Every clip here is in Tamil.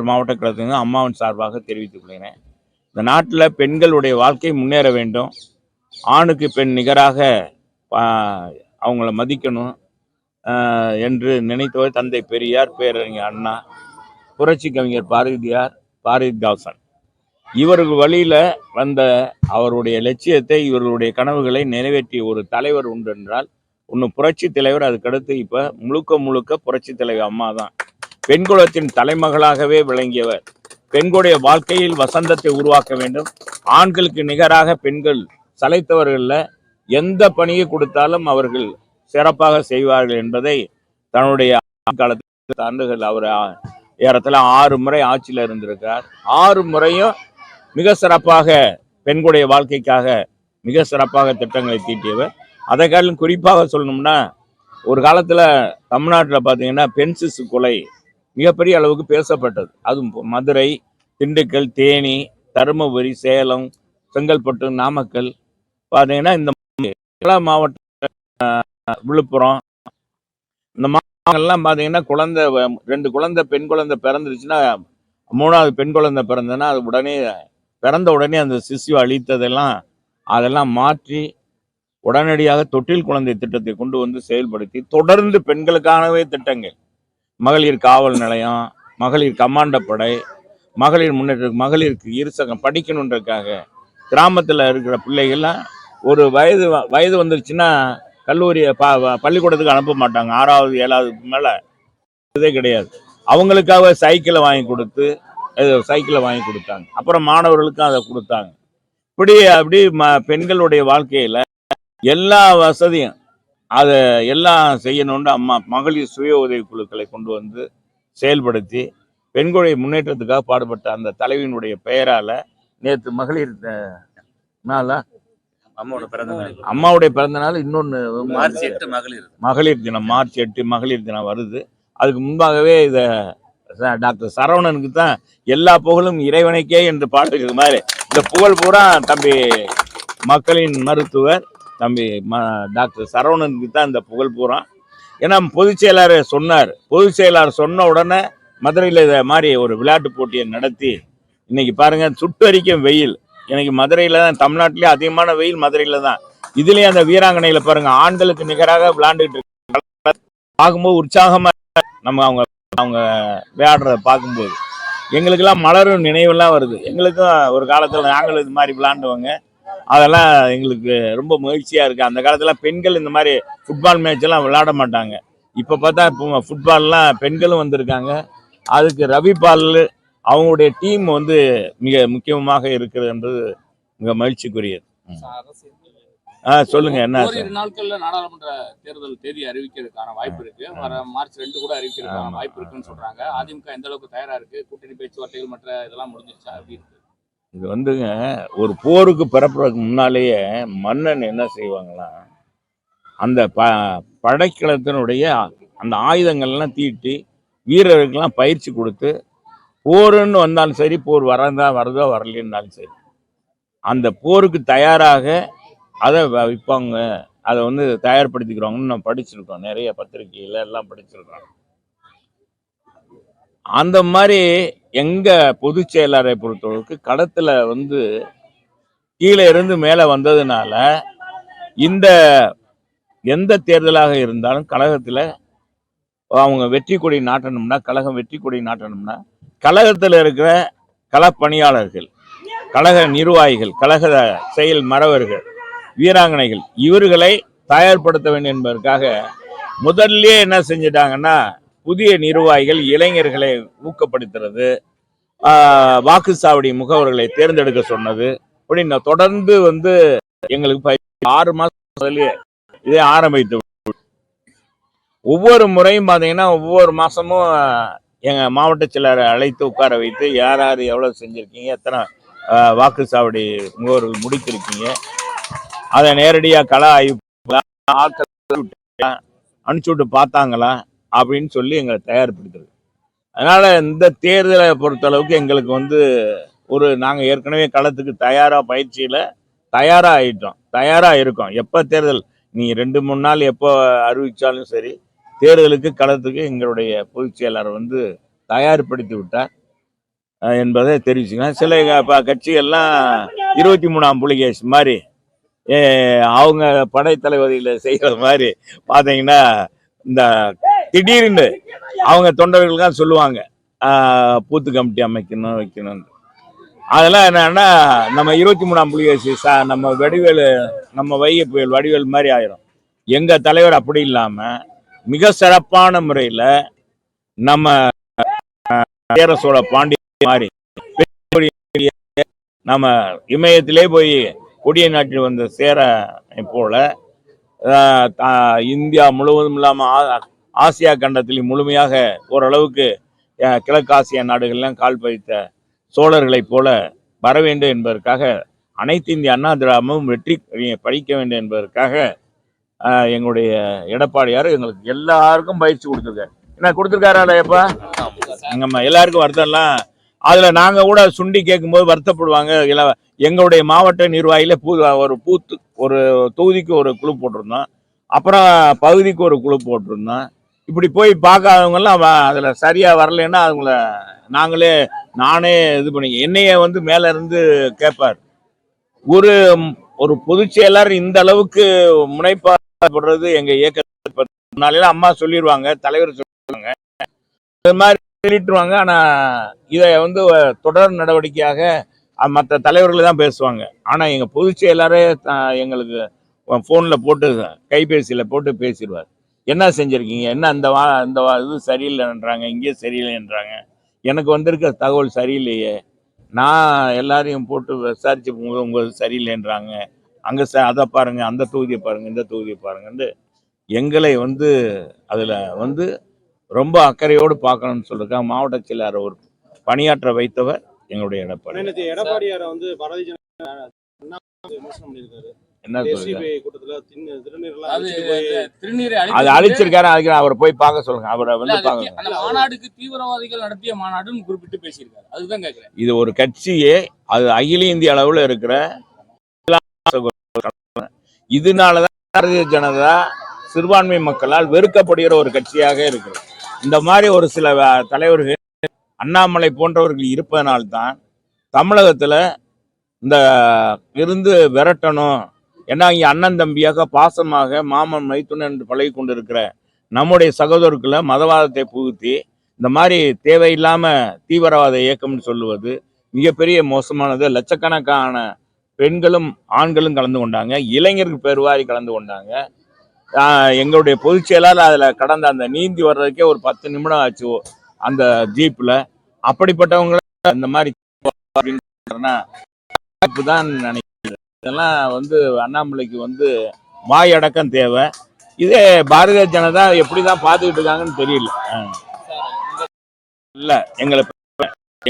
மாவட்ட கழகத்தின் அம்மாவின் சார்பாக தெரிவித்துக் கொள்கிறேன் இந்த நாட்டில் பெண்களுடைய வாழ்க்கை முன்னேற வேண்டும். ஆணுக்கு பெண் நிகராக அவங்கள மதிக்கணும் ஆஹ், என்று நினைத்தவர் தந்தை பெரியார் பேரறிஞர் அண்ணா புரட்சி கவிஞர் பாரதியார் பாரதிதாசன் இவர்கள் வழியில வந்த அவருடைய லட்சியத்தை இவர்களுடைய கனவுகளை நிறைவேற்றிய ஒரு தலைவர் உண்டு என்றால் ஒன்று புரட்சி தலைவர் அதுக்கடுத்து இப்போ முழுக்க முழுக்க புரட்சி தலைவர் அம்மா தான் பெண்குலத்தின் தலைமகளாகவே விளங்கியவர். பெண்களுடைய வாழ்க்கையில் வசந்தத்தை உருவாக்க வேண்டும். ஆண்களுக்கு நிகராக பெண்கள் சளைத்தவர்களில் எந்த பணியை கொடுத்தாலும் அவர்கள் சிறப்பாக செய்வார்கள் என்பதை தன்னுடைய காலத்தில் ஆண்டுகள் அவர் ஏறத்தில் ஆறு முறை ஆட்சியில் இருந்திருக்கார் ஆறு முறையும் மிக சிறப்பாக பெண்களுடைய வாழ்க்கைக்காக மிக சிறப்பாக திட்டங்களை தீட்டியவர். அதை காலம் குறிப்பாக சொல்லணும்னா ஒரு காலத்தில் தமிழ்நாட்டில் பார்த்தீங்கன்னா பெண் சிசு கொலை மிகப்பெரிய அளவுக்கு பேசப்பட்டது. அதுவும் மதுரை திண்டுக்கல் தேனி தருமபுரி சேலம் செங்கல்பட்டு நாமக்கல். பார்த்தீங்கன்னா இந்த எல்லா மாவட்ட விழுப்புரம். இந்த மாவட்டங்கள்லாம் பார்த்தீங்கன்னா குழந்தை ரெண்டு குழந்தை பெண் குழந்தை பிறந்துருச்சுன்னா மூணாவது பெண் குழந்தை பிறந்ததுன்னா அது உடனே பிறந்த உடனே அந்த சிசு அழித்ததெல்லாம் அதெல்லாம் மாற்றி உடனடியாக தொட்டில் குழந்தை திட்டத்தை கொண்டு வந்து செயல்படுத்தி தொடர்ந்து பெண்களுக்கானவே திட்டங்கள். மகளிர் காவல் நிலையம் மகளிர் கமாண்ட படை மகளிர் முன்னேற்ற மகளிருக்கு இருசகம் படிக்கணுன்றதுக்காக கிராமத்தில் இருக்கிற பிள்ளைகள்லாம் ஒரு வயது வ- வயது வந்துருச்சுன்னா கல்லூரி ப பள்ளிக்கூடத்துக்கு அனுப்ப மாட்டாங்க. ஆறாவது ஏழாவதுக்கு மேலே இதே கிடையாது. அவங்களுக்காக சைக்கிளை வாங்கி கொடுத்து சைக்கிளை வாங்கி கொடுத்தாங்க. அப்புறம் மாணவர்களுக்கும் அதை கொடுத்தாங்க. இப்படி அப்படி ம பெண்களுடைய வாழ்க்கையில் எல்லா வசதியும் அதை எல்லாம் செய்யணும்னு அம்மா மகளிர் சுய உதவி குழுக்களை கொண்டு வந்து செயல்படுத்தி பெண்களுடைய முன்னேற்றத்துக்காக பாடுபட்ட அந்த தலைவியினுடைய பெயரால நேற்று மகளிர் நாளா? அம்மாவோட பிறந்த நாள். அம்மாவுடைய பிறந்த நாள் இன்னொன்று மார்ச் எட்டு மகளிர். மகளிர் தினம் மார்ச் எட்டு மகளிர் தினம் வருது. அதுக்கு முன்பாகவே இதை டாக்டர் சரவணனுக்கு தான் எல்லா புகழும் இறைவனுக்கே என்று பாடுறது மாதிரி. இந்த புகழ் பூரா தம்பி மக்களின் மருத்துவர் தம்பி ம டாக்டர் சரவணனுக்கு தான் இந்த புகழ் பூரா. ஏன்னா பொதுச் செயலாளர் சொன்னார். பொதுச் செயலாளர் சொன்ன உடனே மதுரையில் இதை மாதிரி ஒரு விளையாட்டு போட்டியை நடத்தி இன்னைக்கு பாருங்க சுட்டரிக்கும் வெயில். இன்னைக்கு மதுரையில் தான் தமிழ்நாட்டிலே அதிகமான வெயில் மதுரையில் தான். இதுலேயும் அந்த வீராங்கனையில் பாருங்க ஆண்களுக்கு நிகராக விளையாண்டுட்டு இருக்காங்க. பார்க்கும்போது உற்சாகமாக நம்ம அவங்க அவங்க விளையாடுறத பார்க்கும்போது. எங்களுக்கெல்லாம் மலரும் நினைவெல்லாம் வருது. எங்களுக்கும் ஒரு காலத்தில் நாங்களும் இது மாதிரி விளையாண்டுவங்க. அதெல்லாம் எங்களுக்கு ரொம்ப மகிழ்ச்சியா இருக்கு. அந்த காலத்துல பெண்கள் இந்த மாதிரி ஃபுட்பால் மேட்ச் எல்லாம் விளையாட மாட்டாங்க. இப்ப பார்த்தா இப்போ ஃபுட்பால்லாம் பெண்களும் வந்திருக்காங்க. அதுக்கு ரவி பால் அவங்களுடைய டீம் வந்து மிக முக்கியமாக இருக்கிறது என்பது மிக மகிழ்ச்சிக்குரியது. ஆ சொல்லுங்க என்ன ஓரிரு நாட்கள்ல நாடாளுமன்ற தேர்தல் தேதி அறிவிக்கிறதுக்கான வாய்ப்பு இருக்கு. வர மார்ச் ரெண்டு கூட அறிவிக்கிறதுக்கான. வாய்ப்பு இருக்குன்னு சொல்றாங்க. அதிமுக எந்த அளவுக்கு தயாரா இருக்கு? கூட்டணி பேச்சுவார்த்தைகள் மற்ற இதெல்லாம் முடிஞ்சிருச்சா? அப்படி இருக்கு. இது வந்துங்க ஒரு போருக்கு பிறப்புறதுக்கு முன்னாலேயே மன்னன் என்ன செய்வாங்களா அந்த ப படைக்கலத்தினுடைய அந்த ஆயுதங்கள்லாம் தீட்டி வீரர்களுக்கெல்லாம் பயிற்சி கொடுத்து போருன்னு வந்தாலும் சரி போர் வரதா வருதோ வரலன்னாலும் சரி அந்த போருக்கு தயாராக அதை வ- விற்பாங்க அதை வந்து தயார்படுத்திக்கிறாங்கன்னு நம்ம படிச்சிருக்கோம். நிறைய பத்திரிகையில் எல்லாம் படிச்சிருக்கோம். அந்த மாதிரி எங்கள் பொதுச் செயலாளரை பொறுத்தளவுக்கு கடத்தில் வந்து கீழே இருந்து மேலே வந்ததுனால இந்த எந்த தேர்தலாக இருந்தாலும் கழகத்தில் அவங்க வெற்றி கொடி நாட்டணும்னா கழகம் வெற்றி கொடி நாட்டணும்னா கழகத்தில் இருக்கிற களப்பணியாளர்கள் கழக நிர்வாகிகள் கழக செயல் மறவர்கள் வீராங்கனைகள் இவர்களை தயார்படுத்த வேண்டும் என்பதற்காக முதல்ல என்ன செஞ்சிட்டாங்கன்னா புதிய நிர்வாகிகள் இளைஞர்களை ஊக்கப்படுத்துறது வாக்குச்சாவடி முகவர்களை தேர்ந்தெடுக்க சொன்னது. அப்படின்னு தொடர்ந்து வந்து எங்களுக்கு ஆறு மாதம் முதல்லயே இதை ஆரம்பித்து ஒவ்வொரு முறையும் பார்த்தீங்கன்னா ஒவ்வொரு மாதமும் எங்கள் மாவட்ட செயலரை அழைத்து உட்கார வைத்து யார் யார் எவ்வளோ செஞ்சுருக்கீங்க எத்தனை வாக்குச்சாவடி முகவர்கள் முடித்திருக்கீங்க அதை நேரடியாக கள ஆய்வு ஆட்கள் அனுப்பிச்சு விட்டு பார்த்தாங்களா அப்படின்னு சொல்லி எங்களை தயார்படுத்துது அதனால் இந்த தேர்தலை பொறுத்தளவுக்கு எங்களுக்கு வந்து ஒரு நாங்கள் ஏற்கனவே களத்துக்கு தயாராக பயிற்சியில் தயாராக ஆயிட்டோம். தயாராக இருக்கோம். எப்போ தேர்தல்? நீ ரெண்டு மூணு நாள் எப்போ அறிவித்தாலும் சரி தேர்தலுக்கு களத்துக்கு எங்களுடைய பொதுச் செயலாளர் வந்து தயார்படுத்தி விட்டார் என்பதை தெரிவிச்சுக்கலாம் சில இப்போ கட்சிகள்லாம் இருபத்தி மூணாம் புலிகேஷ் மாதிரி அவங்க படைத்தளபதியில் செய்கிற மாதிரி பார்த்தீங்கன்னா இந்த திடீர்னு அவங்க தொண்டர்கள் தான் சொல்லுவாங்க பூத்து கமிட்டி அமைக்கணும் வைக்கணும்னு. அதெல்லாம் என்னன்னா நம்ம இருபத்தி மூணாம் புலிகேசி சா நம்ம வடிவேலு நம்ம வைகை புயல் வடிவேல் மாதிரி ஆயிரும். எங்க தலைவர் அப்படி இல்லாம மிக சிறப்பான முறையில நம்ம சேர சோழ பாண்டிய மாதிரி நம்ம இமயத்திலே போய் கொடிய நாட்டில் வந்த சேர போல இந்தியா முழுவதும் இல்லாமல் ஆ- ஆசியா கண்டத்திலும் முழுமையாக ஓரளவுக்கு அஹ், கிழக்கு ஆசிய நாடுகள்லாம் கால் பதித்த சோழர்களைப் போல வர வேண்டும் என்பதற்காக அனைத்து இந்திய அண்ணா திராமும் வெற்றி படிக்க வேண்டும் என்பதற்காக எங்களுடைய எடப்பாடியார் எங்களுக்கு எல்லாருக்கும் பயிற்சி கொடுத்துருக்காரு. என்ன கொடுத்துருக்காரா எப்பா நம்ம எல்லாருக்கும் வருத்தம்லாம். அதில் நாங்கள் கூட சுண்டி கேட்கும்போது வருத்தப்படுவாங்க. இல்லை எங்களுடைய மாவட்ட நிர்வாகியில் பூ ஒரு பூத்து ஒரு தொகுதிக்கு ஒரு குழு போட்டிருந்தோம். அப்புறம் பகுதிக்கு ஒரு குழு போட்டிருந்தோம். இப்படி போய் பார்க்காதவங்கெல்லாம் வ- சரியாக சரியா வரலைன்னா அவங்கள நாங்களே நானே இது பண்ணி என்னைய வந்து மேலே இருந்து கேட்பார் ஒரு ஒரு பொதுச் செயலாளர் இந்த அளவுக்கு முனைப்பாடுறது எங்கள் இயக்க அம்மா சொல்லிடுவாங்க தலைவர் சொல்லுவாங்க அது மாதிரி சொல்லிட்டுருவாங்க ஆனால் இதை வந்து தொடர் நடவடிக்கையாக மற்ற தலைவர்கள் தான் பேசுவாங்க. ஆனால் எங்கள் பொதுச் செயலாளரே த- எங்களுக்கு ஃபோனில் போட்டு கைபேசியில் போட்டு பேசிடுவார் என்ன செஞ்சுருக்கீங்க? என்ன அந்த வா அந்த வா இது சரியில்லைன்றாங்க இங்கேயே சரியில்லைன்றாங்க. எனக்கு வந்திருக்க தகவல் சரியில்லையே. நான் எல்லாரையும் போட்டு விசாரிச்சு போகும்போது உங்களுக்கு சரியில்லைன்றாங்க. அங்கே ச அதை பாருங்க அந்த தொகுதியை பாருங்க இந்த தொகுதியை பாருங்கன்ட்டு எங்களை வந்து அதில் வந்து ரொம்ப அக்கறையோடு பார்க்கணும்னு சொல்லியிருக்காங்க மாவட்ட செயலாளர் ஒரு பணியாற்ற வைத்தவர் எங்களுடைய எடப்பாடி. எடப்பாடியாரை வந்து பாரதிய ஜனதா என்ன அது அழிச்சிருக்காரு அதுக்கு அவரை போய் பார்க்க சொல்லுங்க அவரை வந்து பார்க்க அந்த மாநாடுக்கு தீவிரவாதிகள் நடத்திய மாநாடுன்னு குறிப்பிட்டு பேசியிருக்காரு. அதுதான் கேக்குறேன். இது ஒரு கட்சியே அது அகில இந்திய அளவில் இருக்கிற இதனாலதான் பாரதிய ஜனதா சிறுபான்மை மக்களால் வெறுக்கப்படுகிற ஒரு கட்சியாக இருக்கிறது. இந்த மாதிரி ஒரு சில தலைவர்கள் அண்ணாமலை போன்றவர்கள் இருப்பதனால்தான் தமிழகத்துல இந்த இருந்து விரட்டணும் ஏன்னா இங்கே அண்ணன் தம்பியாக பாசமாக மாமன் மைத்துனன் என்று பழகி கொண்டிருக்கிற நம்முடைய சகோதரர்களை மதவாதத்தை புகுத்தி இந்த மாதிரி தேவையில்லாமல் தீவிரவாத இயக்கம்னு சொல்லுவது மிகப்பெரிய மோசமானது. லட்சக்கணக்கான பெண்களும் ஆண்களும் கலந்து கொண்டாங்க. இளைஞர்கள் பெருவாரி கலந்து கொண்டாங்க. ஆஹ் எங்களுடைய பொதுச் செயலாளர் அதில் கடந்த அந்த நீந்தி வர்றதுக்கே ஒரு பத்து நிமிடம் ஆச்சு ஓ- அந்த ஜீப்பில் அப்படிப்பட்டவங்கள இந்த மாதிரி தான் நினைக்கிறேன். இதெல்லாம் வந்து அண்ணாமலைக்கு வந்து வாய் அடக்கம் தேவை. இதே பாரதிய ஜனதா எப்படி தான் பார்த்துக்கிட்டு இருக்காங்கன்னு தெரியல. இல்லை இல்ல எங்களை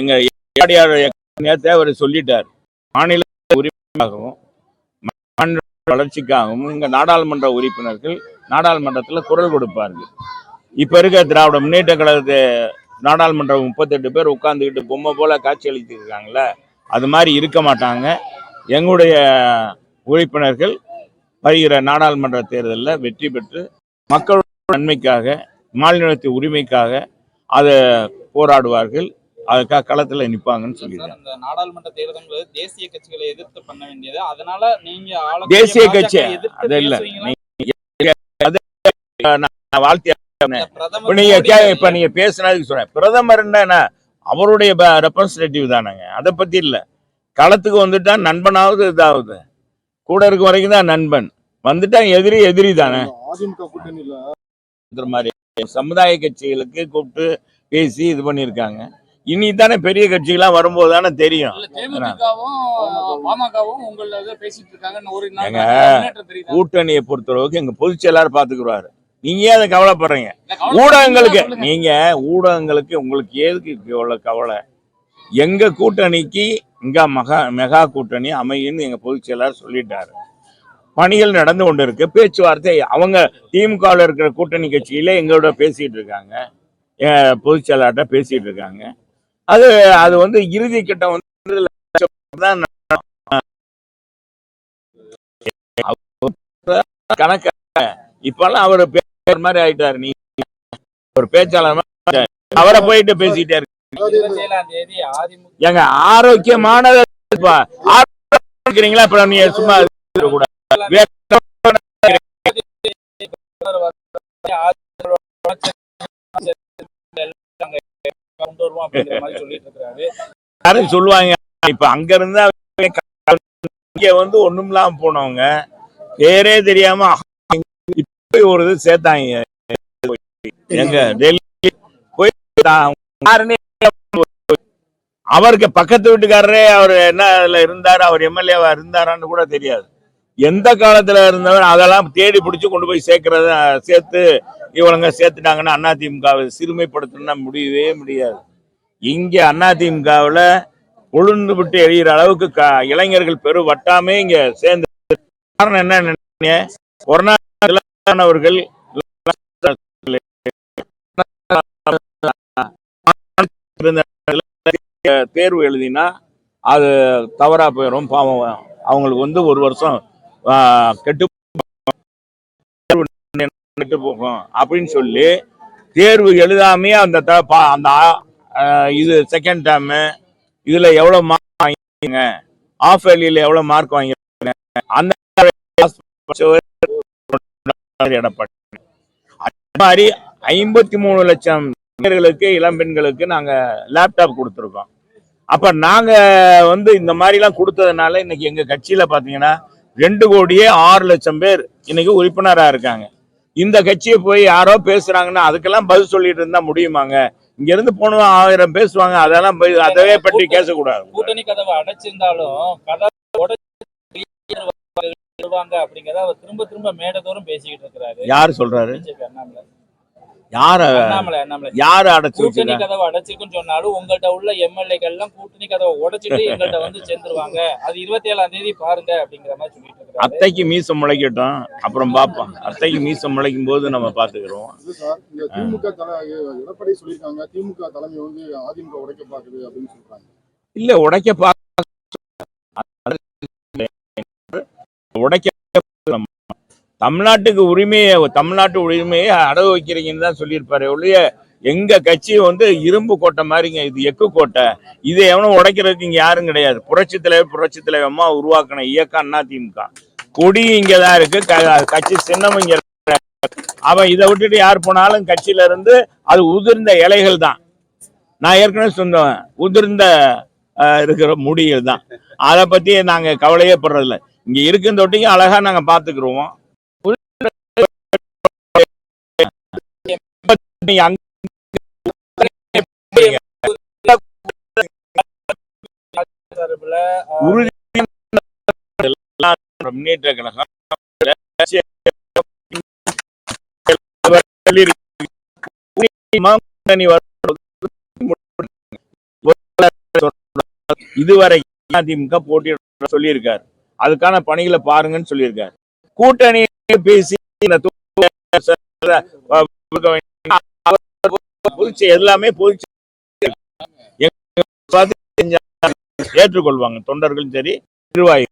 எங்கள் எடப்பாடியார் அவர் சொல்லிட்டார். மாநில உரிமையாகவும் மாநில வளர்ச்சிக்காகவும் இங்கே நாடாளுமன்ற உறுப்பினர்கள் நாடாளுமன்றத்தில் குரல் கொடுப்பார்கள். இப்போ இருக்க திராவிட முன்னேற்ற கழகத்தை நாடாளுமன்றம் முப்பத்தெட்டு பேர் உட்காந்துக்கிட்டு பொம்மை போல காட்சி அளித்து அது மாதிரி இருக்க மாட்டாங்க. எங்களுடைய உறுப்பினர்கள் வருகிற நாடாளுமன்ற தேர்தலில் வெற்றி பெற்று மக்களோட நன்மைக்காக மாநிலத்தின் உரிமைக்காக அதை போராடுவார்கள். அதுக்காக களத்தில் நிற்பாங்கன்னு சொல்லியிருக்காங்க. இந்த நாடாளுமன்ற தேர்தல்கள் தேசிய கட்சிகளை எதிர்த்து பண்ண வேண்டியது. அதனால நீங்க தேசிய கட்சி. அது இல்ல. பேசுவீங்களா? நான் வாழ்த்தி இந்த பிரதமர் இப்ப நீங்க பேசுனதுக்கு சொல்றேன் பிரதமர்னா என்ன அவருடைய ரெப்ரசன்டேட்டிவ் தானங்க. அதை பத்தி இல்ல. களத்துக்கு வந்துட்டா நண்பனாவது இதாகுது. கூட இருக்க வரைக்கும் தான் நண்பன். வந்துட்டா எதிரி எதிரி தானே. மாதிரி சமுதாய கட்சிகளுக்கு கூப்பிட்டு பேசி இது பண்ணியிருக்காங்க. இனி தானே பெரிய கட்சிகள்லாம் வரும்போது தானே தெரியும்? கூட்டணியை பொறுத்தளவுக்கு எங்க பொதுச் செயலாளர் பாத்துக்குருவாரு நீங்க ஏன் அதை கவலைப்படுறீங்க? ஊடகங்களுக்கு. நீங்க ஊடகங்களுக்கு உங்களுக்கு எதுக்கு இவ்வளவு கவலை? எங்க கூட்டணிக்கு இங்க மகா மெகா கூட்டணி அமையும்னு எங்க பொதுச் செயலாளர் சொல்லிட்டாரு. பணிகள் நடந்து கொண்டு இருக்கு பேச்சுவார்த்தை அவங்க திமுகவில் இருக்கிற கூட்டணி கட்சியில எங்களோட பேசிட்டு இருக்காங்க. பொதுச் செயலாளர்கிட்ட பேசிட்டு இருக்காங்க. அது அது வந்து இறுதி கட்டம் வந்து தான். இப்பெல்லாம் அவர் பேர் மாதிரி ஆயிட்டாரு. நீ ஒரு பேச்சாளர் அவரை போயிட்டு பேசிட்டே இருக்கு அதாவது இருபத்தி ஏழாம் தேதி அதிமுக எங்க ஆரோக்கியமானதை இப்ப ஆரோக்கியமா இருக்கிறீங்களா இப்ப நீங்க சும்மா கூட சொல்லுவாங்க இப்ப அங்க இருந்தா இங்க வந்து ஒண்ணும் இல்லாம போனவங்க பேரே தெரியாம இப்ப ஒரு இது சேர்த்தாங்க. எங்க டெல்லி போய் யாருன்னே அவருக்கு பக்கத்து வீட்டுக்காரரே அவர் என்ன அதுல இருந்தாரு அவர் எம்எல்ஏவா இருந்தாரான்னு கூட தெரியாது. எந்த காலத்துல இருந்தவர் அதெல்லாம் தேடி பிடிச்சு கொண்டு போய் சேர்க்கறத சேர்த்து இவங்க சேர்த்துட்டாங்கன்னா அதிமுகவை சிறுமைப்படுத்தணும்னா முடியவே முடியாது. இங்க அதிமுகவில் உளுந்து விட்டு எரியிற அளவுக்கு க- இளைஞர்கள் பெரு வட்டாமே இங்க சேர்ந்து. காரணம் என்ன நினைக்கிறீங்க? கொரோனா அவர்கள் தேர்வு எழுதினா அது தவறாக போயிடும் பாவம் அவங்களுக்கு வந்து ஒரு வருஷம் கெட்டு தேர்வு கெட்டு போகும். அப்படின்னு சொல்லி தேர்வு எழுதாமே அந்த த- பா- அந்த இது செகண்ட் டேமு இதில் எவ்வளோ மார்க் வாங்கிங்க? ஆஃப் வேலியில் எவ்வளோ மார்க் வாங்கிங்க அந்த எடப்பாடி. மாதிரி ஐம்பத்தி மூணு லட்சம் இளைஞர்களுக்கு இளம்பெண்களுக்கு நாங்க லேப்டாப் கொடுத்துருக்கோம் அப்ப நாங்க வந்து இந்த மாதிரி எல்லாம் கொடுத்ததுனால இன்னைக்கு எங்க கட்சியில பாத்தீங்கன்னா ரெண்டு கோடியே ஆறு லட்சம் பேர் இன்னைக்கு உறுப்பினரா இருக்காங்க இந்த கட்சியை போய் யாரோ பேசுறாங்கன்னா அதுக்கெல்லாம் பதில் சொல்லிட்டு இருந்தா முடியுமாங்க இங்க இருந்து போனவங்க ஆயிரம் பேசுவாங்க அதெல்லாம் அதவே பற்றி பேசக்கூடாது கூட்டணி கதவை அடைச்சிருந்தாலும் கதவை திரும்ப திரும்ப மேடதோறும் பேசிக்கிட்டு இருக்கிறாரு யாரு சொல்றாரு யார யாரு அடைச்சு கூட்டணி கதவை அடைச்சிருக்குன்னு சொன்னாலும் உங்கள்ட்ட உள்ள எம்எல்ஏக்கள் எல்லாம் கூட்டணி கதவை உடைச்சிட்டு எங்கள்ட்ட வந்து சேர்ந்துருவாங்க. அது இருபத்தி ஏழாம் தேதி பாருங்க அப்படிங்கிற மாதிரி சொல்லிட்டு இருக்காரு. அத்தைக்கு மீசம் முளைக்கட்டும். அப்புறம் பார்ப்போம் அத்தைக்கு மீசம் முளைக்கும் போது நம்ம பாத்துக்கிறோம் இது சார் இந்த திமுக தலை எடப்பாடி சொல்லியிருக்காங்க திமுக தலைமை வந்து அதிமுக உடைக்க பாக்குது அப்படின்னு சொல்றாங்க. இல்ல உடைக்க பா உடைக்க தமிழ்நாட்டுக்கு உரிமையை தமிழ்நாட்டு உரிமையை அடகு வைக்கிறீங்கன்னு தான் சொல்லியிருப்பாரு ஒழிய எங்க கட்சி வந்து இரும்பு கோட்டை மாதிரிங்க. இது எக்கு கோட்டை. இதை எவனும் உடைக்கிறதுக்கு இங்க யாரும் கிடையாது. புரட்சி தலைவர் புரட்சி தலைவமா உருவாக்கின இயக்கம் அண்ணா திமுக. கொடி இங்கதான் இருக்கு. க- கட்சி சின்னம் இங்க அவன் இதை விட்டுட்டு யார் போனாலும் கட்சியில இருந்து அது உதிர்ந்த இலைகள் தான். நான் ஏற்கனவே சொன்னேன் உதிர்ந்த இருக்கிற முடிகள் தான். அதை பத்தி நாங்க கவலையே படுறதில்ல. இங்க இருக்கும் தொட்டிக்கும் அழகா நாங்க பாத்துக்கிருவோம் நீங்க அங்க முன்னேற்ற கழகம் இதுவரை அதிமுக போட்டியிட சொல்லியிருக்காரு. அதுக்கான பணிகளை பாருங்கன்னு சொல்லியிருக்காரு. கூட்டணி பேசி பொதுச்செய எல்லாமே பொதுச்செய ஏற்றுக்கொள்வாங்க. தொண்டர்களும் சரி நிர்வாகி